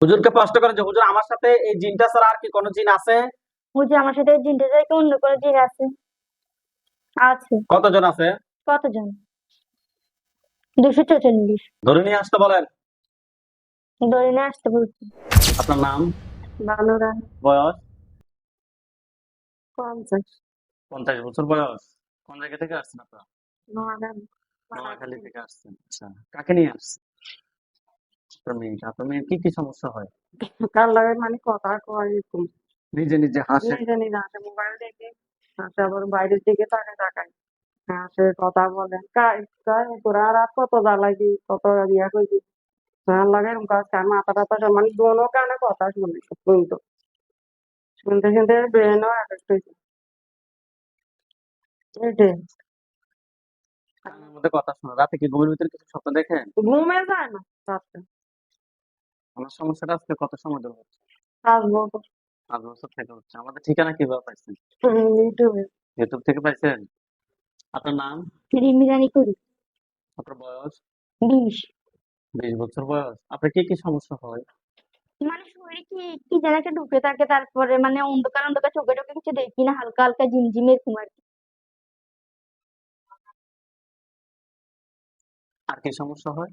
হুজুরকে প্রশ্ন করেন যে হুজুর আমার সাথে এই জিনটা ছাড়া আর কি কোনো জিন আছে? বুঝি আমার সাথে এই জিনটা থেকে অন্য কোনো জিন আছে? আছে। কতজন আছে? কতজন? দুশো চৌচল্লিশ। ধরে নিয়ে আসতে বলেন। ধরে নিয়ে আসতে বলছি। আপনার নাম? বানুরা। বয়স? পঞ্চাশ। পঞ্চাশ বছর বয়স। কোন জায়গা থেকে আসছেন আপনারা? নোয়াখালী থেকে আসছেন। আচ্ছা কাকে নিয়ে আসছেন? আপনার মেয়ে আপনার মেয়ের কি কি সমস্যা হয়? কার লাগে মানে কথা কয় এরকম। নিজে নিজে হাসে। নিজে নিজে হাসে মোবাইল দেখে হাসে আবার বাইরের দিকে তাকে তাকায়। হাসে কথা বলে। তোরা রাত কত জ্বালাইবি কত ইয়া করবি? লাগে এরকম কাজ? কান মাথা টাথা মানে দোনো কানে কথা শুনে শুনতো। শুনতে শুনতে ব্রেনও এফেক্ট হয়েছে এইটাই। মধ্যে কথা শোনা। রাতে কি ঘুমের ভিতরে কিছু স্বপ্ন দেখেন? ঘুমে যায় না রাত্রে আমার সমস্যাটা আজকে কত সময় ধরে হচ্ছে? পাঁচ বছর। পাঁচ বছর থেকে হচ্ছে। আমাদের ঠিকানা কীভাবে পাইছেন? ইউটিউবে ইউটিউব থেকে পাইছেন? আপনার নাম? করি। আপনার বয়স? বিশ। বিশ বছর বয়স। আপনার কি কি সমস্যা হয়? মানে শরীরে কি কি যেন একটা ঢুকে থাকে তারপরে মানে অন্ধকার অন্ধকার চোখে টোকে কিছু দেখি না হালকা হালকা ঝিমঝিম এরকম আর কি। আর কি সমস্যা হয়?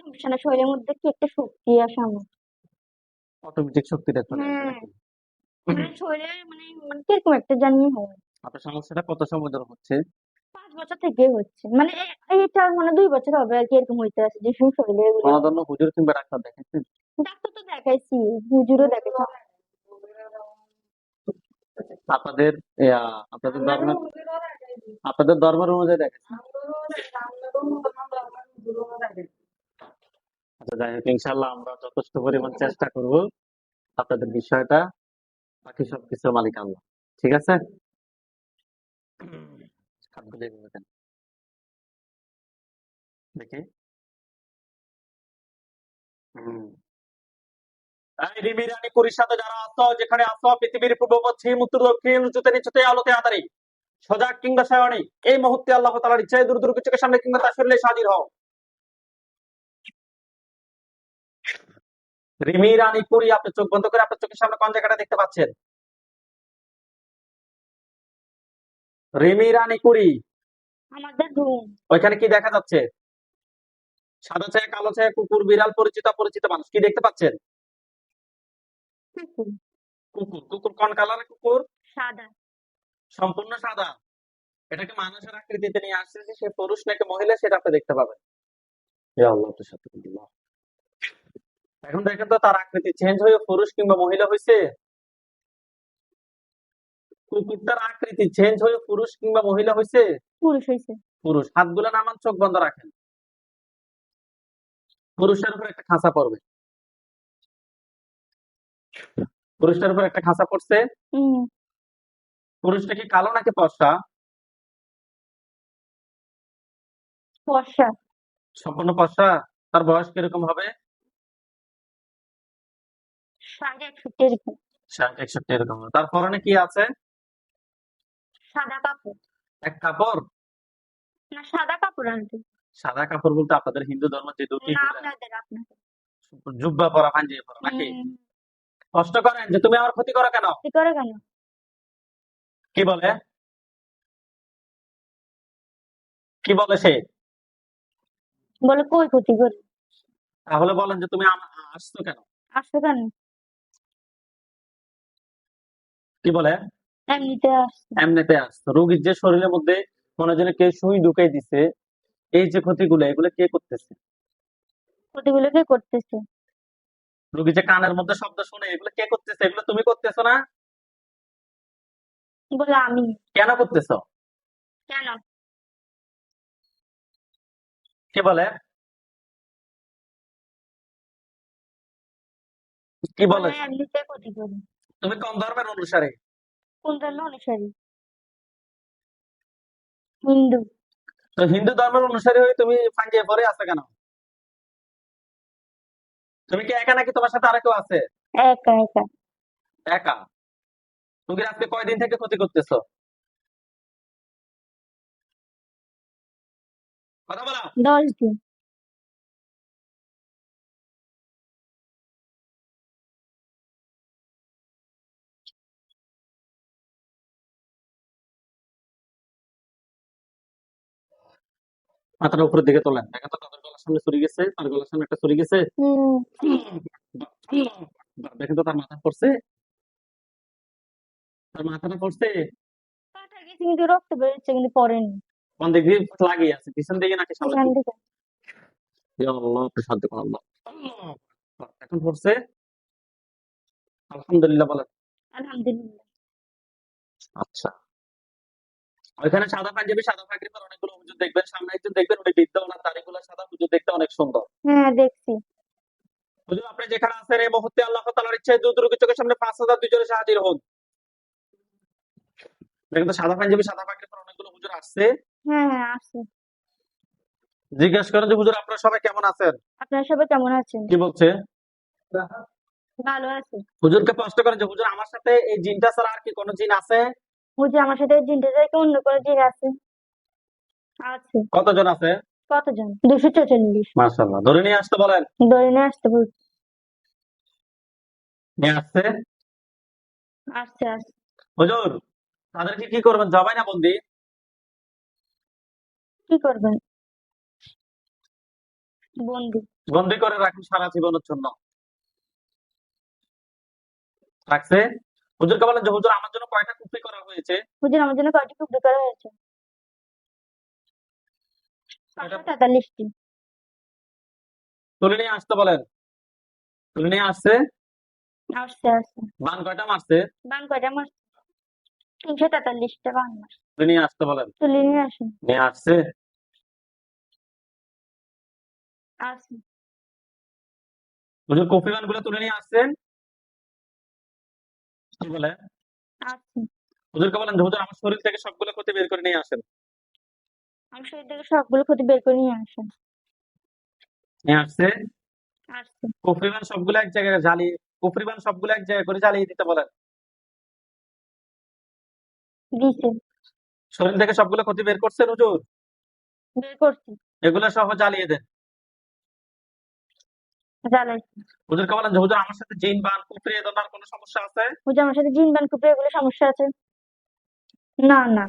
সমস্যা না শরীরের মধ্যে কি একটা শক্তি আসে আমার? অটোমেটিক শক্তিটা চলে আসে হ্যাঁ। মানে শরীরে মানে মানে কীরকম একটা জানি হয়। আপনার সমস্যাটা কত সময় ধরে হচ্ছে? পাঁচ বছর থেকে হচ্ছে। মানে এইটা মানে দুই বছর হবে আর কি এরকম হইতে আছে যে শরীরে কোনজন্য হুজুর কিংবা ডাক্তার দেখেছেন ডাক্তার তো দেখাইছি হুজুরও দেখাইছি। আপনাদের আপনাদের ধর্মের আপনাদের ধর্মের অনুযায়ী দেখেছেন যাই হোক ইনশাল্লাহ আমরা যথেষ্ট পরিমাণ চেষ্টা করব আপনাদের বিষয়টা, বাকি সব কিছুর মালিক আল্লাহ, ঠিক আছে। দেখি। যারা আছো, যেখানে পৃথিবীর আলোতে সজাগ কিংবা এই মুহূর্তে আল্লাহ সামনে কিংবা তার শরীরে হাজির হও। রিমি রানী পুরী আপনি চোখ বন্ধ করে আপনার চোখের সামনে কোন জায়গাটা দেখতে পাচ্ছেন? রিমি রানী পুরী। আমাদের রুম ওইখানে কি দেখা যাচ্ছে? সাদা ছায়া কালো ছায়া কুকুর বিড়াল পরিচিত অপরিচিত মানুষ। কি দেখতে পাচ্ছেন? কুকুর। কুকুর। কোন কালারের কুকুর? সাদা। সম্পূর্ণ সাদা। এটাকে মানুষের আকৃতিতে নিয়ে আসছে যে সে পুরুষ নাকি মহিলা সেটা আপনি দেখতে পাবেন। আল্লাহ তো দিল্লাহ। এখন দেখেন তো তার আকৃতি চেঞ্জ হয়ে পুরুষ কিংবা মহিলা হয়েছে কুকুরটার আকৃতি চেঞ্জ হয়ে পুরুষ কিংবা মহিলা হয়েছে পুরুষ হয়েছে পুরুষ। হাতগুলো নামান চোখ বন্ধ রাখেন। পুরুষের উপর একটা খাঁচা পড়বে। পুরুষটার উপর একটা খাঁচা পড়ছে? পুরুষটা কি কালো নাকি বর্ষা সম্পূর্ণ ফর্সা? তার বয়স কীরকম হবে? একষট্টি এরকম। ষাট একষট্টি এরকম। হবে। কি আছে? সাদা কাপড়। এক কাপড়? না সাদা কাপড় আনতে। সাদা কাপড় বলতে আপনাদের হিন্দু ধর্ম যে ধুতি না আপনাদের আপনাদের। জুব্বা পরা পাঞ্জাবি পরা নাকি? কষ্ট করেন যে তুমি আমার ক্ষতি করো কেন? কি করে কেন? কি বলে? কি বলে সে? বলে কই ক্ষতি করে? তাহলে বলেন যে তুমি আসছো কেন? আসছো কেন? কি বলে? এমনিতে আসতো রোগীর যে শরীরের মধ্যে মনে যেন কে সুই ঢুকাই দিছে এই যে ক্ষতিগুলো এগুলো কে করতেছে? ক্ষতিগুলো কে করতেছে? রোগী যে কানের মধ্যে শব্দ শুনে এগুলো কে করতেছে? এগুলো তুমি করতেছো না? বলে আমি। কেন করতেছো? কেন? কি বলে? কি বলে? বলে এমনিতে ক্ষতি করে। তুমি কোন ধর্মের অনুসারে? কোন ধর্ম অনুসারী? হিন্দু। তো হিন্দু ধর্মের অনুসারী হয়ে তুমি পাঞ্জাবি পরে আছো কেন? তুমি কি একা নাকি তোমার সাথে আরও কেউ আছে? একা একা। একা? তুমি আজকে কয়দিন থেকে ক্ষতি করতেছো? কথা বলো। দশ দিন। মাথাটা উপরের দিকে তোলেন। দেখেন তো তাদের গলার সামনে ছুরি গেছে তার গলার সামনে একটা ছুরি গেছে। দেখেন তো তার মাথা পড়ছে। তার মাথাটা পড়ছে। কিন্তু রক্ত বেরোচ্ছে কিন্তু পড়েনি। কোন দিক দিয়ে লাগিয়ে আছে? পিছন দিকে নাকি সামনে এখান থেকে ইয়া আল্লাহ সাহায্য করুন আল্লাহ আল্লাহ। এখন পড়ছে। আলহামদুলিল্লাহ বলেন। আলহামদুলিল্লাহ। আচ্ছা। ওইখানে সাদা পাঞ্জাবি সাদা পাগড়ি পরে অনেকগুলো হুজুর দেখবেন। সামনে একজন দেখবেন উনি বৃদ্ধ ওনার দাড়িগুলো সাদা হুজুর দেখতে অনেক সুন্দর। হ্যাঁ দেখছি। হুজুর আপনি যেখানে আছেন এই মুহূর্তে আল্লাহ তাআলার ইচ্ছায় দূর দূর চোখের সামনে পাঁচ হাজার দুজনে এসে হাজির হন দেখেন তো সাদা পাঞ্জাবি সাদা পাগড়ি পরে অনেকগুলো হুজুর আসছে। হ্যাঁ হ্যাঁ আসছে। জিজ্ঞেস করেন যে হুজুর আপনারা সবাই কেমন আছেন? আপনারা সবাই কেমন আছেন? কি বলছে? ভালো আছে। হুজুরকে প্রশ্ন করেন যে হুজুর আমার সাথে এই জিনটা ছাড়া আর কি কোনো জিন আছে? বুঝি আমার সাথে জিনটা থেকে অন্য কোনো জিন আছে। আছে। কতজন আছে? কতজন? দুশো ছেচল্লিশ মাশাআল্লাহ। ধরে নিয়ে আসতে বলেন। ধরে নিয়ে আসতে বলছি। নিয়ে আসছে? আসছে আসছে। হুজুর তাদেরকে কি করবেন? জবাই না বন্দি? কি করবেন? বন্দি। বন্দি করে রাখুন সারা জীবনের জন্য। রাখছে? হুজুরকে বলেন যে হুজুর আমার জন্য কয়টা কুফরি করা হয়েছে? হুজুর আমার জন্য কয়টি টুকরি করা হয়েছে? তেতাল্লিশটি তুলে নিয়ে আসতে বলেন। তুলে নিয়ে আসছে? আসছে আসছে। বান কয়টা মারছে? বান কয়টা মাস তিনশো তেতাল্লিশটা বান মাস তুলে নিয়ে আসতে বলেন। তুলে নিয়ে আসুন। নিয়ে আসছে? হুজুর কফি তুলে নিয়ে আসছেন? কি বলে? হুজুরকে বলেন যে হুজুর আমার শরীর থেকে সবগুলো ক্ষতি বের করে নিয়ে আসেন। আমি শরীর থেকে সবগুলো ক্ষতি বের করে নিয়ে আসুন। নিয়ে আসছে। আসছে। কফি বান সবগুলো এক জায়গায় জ্বালিয়ে কফি বান সবগুলো এক জায়গায় করে জ্বালিয়ে দিতে বলেন। শরীর থেকে সবগুলো ক্ষতি বের করছেন হুজুর? বের করছি। এগুলো সহ জ্বালিয়ে দেন। জানেন। হুজুর কে বলেন হুজুর আমার সাথে জিন বান কুফরি এ কোনো সমস্যা আছে? হুজুর আমার সাথে জিন বান কুফরি এগুলো সমস্যা আছে। না না।